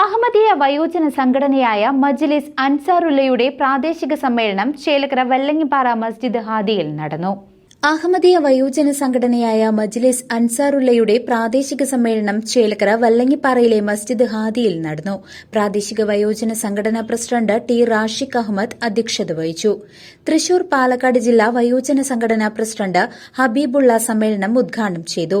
Ahmadiyya വയോജന സംഘടനയായ മജ്ലിസ് അൻസാറുല്ലയുടെ പ്രാദേശിക സമ്മേളനം ചേലക്കര വെല്ലങ്ങിപ്പാറ മസ്ജിദ് ഹാദിയിൽ നടന്നു. അഹമ്മദിയ വയോജന സംഘടനയായ മജ്ലിസ് അൻസാറുല്ലയുടെ പ്രാദേശിക സമ്മേളനം ചേലക്കര വല്ലങ്ങിപ്പാറയിലെ മസ്ജിദ് ഹാദിയിൽ നടന്നു. പ്രാദേശിക വയോജന സംഘടനാ പ്രസിഡന്റ് ടി റാഷിഖ് അഹമ്മദ് അധ്യക്ഷത വഹിച്ചു. തൃശൂർ പാലക്കാട് ജില്ലാ വയോജന സംഘടനാ പ്രസിഡന്റ് ഹബീബുള്ള സമ്മേളനം ഉദ്ഘാടനം ചെയ്തു.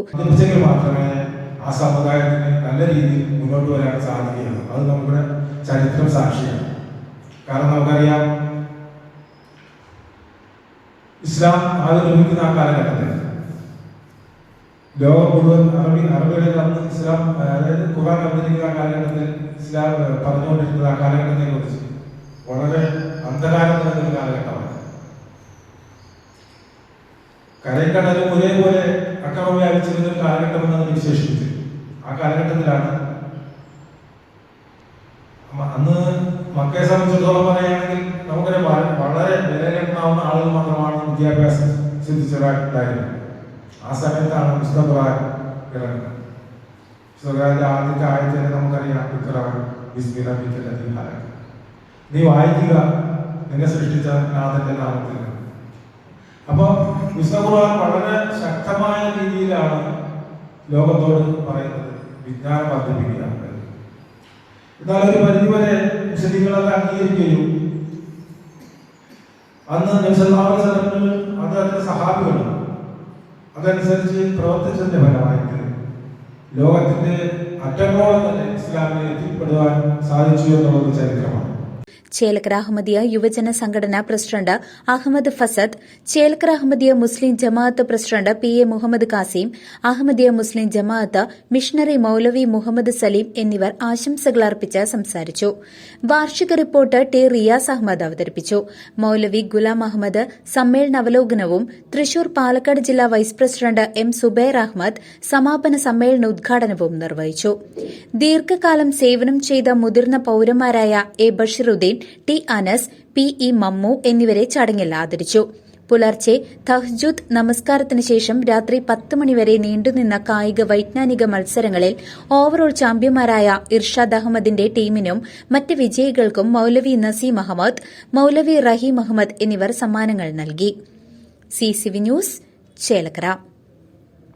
ആ സമുദായത്തിന് നല്ല രീതിയിൽ മുന്നോട്ട് വരാൻ സാധിക്കുകയാണ്. അത് നമ്മുടെ ചരിത്രം സാക്ഷിയാണ്. കാരണം നമുക്കറിയാം ഇസ്ലാം അത് നിർമ്മിക്കുന്ന ആ കാലഘട്ടത്തിൽ ലോകം മുഴുവൻ അറബി അറബികളിൽ അന്ന് ഇസ്ലാം അതായത് ഖുറാൻ അവതരിക്കുന്ന ആ കാലഘട്ടത്തിൽ ഇസ്ലാം പറഞ്ഞുകൊണ്ടിരുന്നത് ആ കാലഘട്ടത്തെ കുറിച്ച് വളരെ അന്ധകാരം നിറഞ്ഞൊരു കാലഘട്ടമാണ്. കരയ്ക്കടലും ഒരേപോലെ അക്രമം വ്യാപിച്ചിരുന്ന ഒരു കാലഘട്ടം എന്നതിന് വിശേഷിപ്പിച്ചു ആ കാലഘട്ടത്തിലാണ്. അന്ന് മക്കയെ സംബന്ധിച്ചിടത്തോളം പറയുകയാണെങ്കിൽ നമുക്കറിയാം വളരെ വളരെ വിലകെട്ടാവുന്ന ആളുകൾ മാത്രമാണ് വിദ്യാഭ്യാസം സിദ്ധിച്ചതായിട്ടുണ്ടായിരുന്നത് ആ സമയത്താണ് ഖുർആൻ ഇറങ്ങുന്നത്. ഖുർആന്റെ ആദ്യത്തെ ആയത്തിനെ നമുക്കറിയാം ഖലഖ്. നീ വായിക്കുക നിന്നെ സൃഷ്ടിച്ച നാഥന്റെ നാമത്തിൽ. അപ്പൊ വിശുദ്ധ ഖുർആൻ വളരെ ശക്തമായ രീതിയിലാണ് ലോകത്തോട് പറയുന്നത് വിജ്ഞാനം വർദ്ധിപ്പിക്കുകയാണ്. എന്നാൽ ഒരു പരിധിവരെ മുസ്ലിങ്ങളത് അംഗീകരിക്കുകയും അന്ന് നബ്സല്ലാസ്ലമിന് അദ്ദേഹത്തിന്റെ സഹാബികളും അതനുസരിച്ച് പ്രവർത്തിച്ചതിന്റെ ഫലമായിട്ട് ലോകത്തിന്റെ അറ്റങ്ങളോളം തന്നെ ഇസ്ലാമിനെ എത്തിപ്പെടുവാൻ സാധിച്ചു എന്നുള്ളത് ചരിത്രമാണ് ചേലക്കര അഹമ്മദിയ യുവജന സംഘടന president Ahmad Fasad Chelakkara Ahmadiyya Muslim Jamaat president P A Muhammad Kasim Ahmadiyya Muslim Jamaat missionary Maulavi Muhammad Salim എന്നിവർ ആശംസകൾ അർപ്പിച്ച് സംസാരിച്ചു. വാർഷിക റിപ്പോർട്ട് ടി റിയാസ് അഹമ്മദ് അവതരിപ്പിച്ചു. മൌലവി ഗുലാം അഹമ്മദ് സമ്മേളന അവലോകനവും തൃശൂർ പാലക്കാട് ജില്ലാ vice president M Zubair Ahmad സമാപന സമ്മേളന ഉദ്ഘാടനവും നിർവഹിച്ചു. ദീർഘകാലം സേവനം ചെയ്ത മുതിർന്ന പൌരന്മാരായ A Basheeruddin T Anas P E Mammu എന്നിവരെ ചടങ്ങിൽ ആദരിച്ചു. പുലർച്ചെ തഹ്ജുദ് നമസ്കാരത്തിന് ശേഷം രാത്രി പത്ത് മണിവരെ നീണ്ടുനിന്ന കായിക വൈജ്ഞാനിക മത്സരങ്ങളിൽ ഓവറോൾ ചാമ്പ്യന്മാരായ ഇർഷാദ് അഹമ്മദിന്റെ ടീമിനും മറ്റ് വിജയികൾക്കും മൌലവി നസീം അഹമ്മദ് മൌലവി റഹീം അഹമ്മദ് എന്നിവർ സമ്മാനങ്ങൾ നൽകി. C news Chelakkara.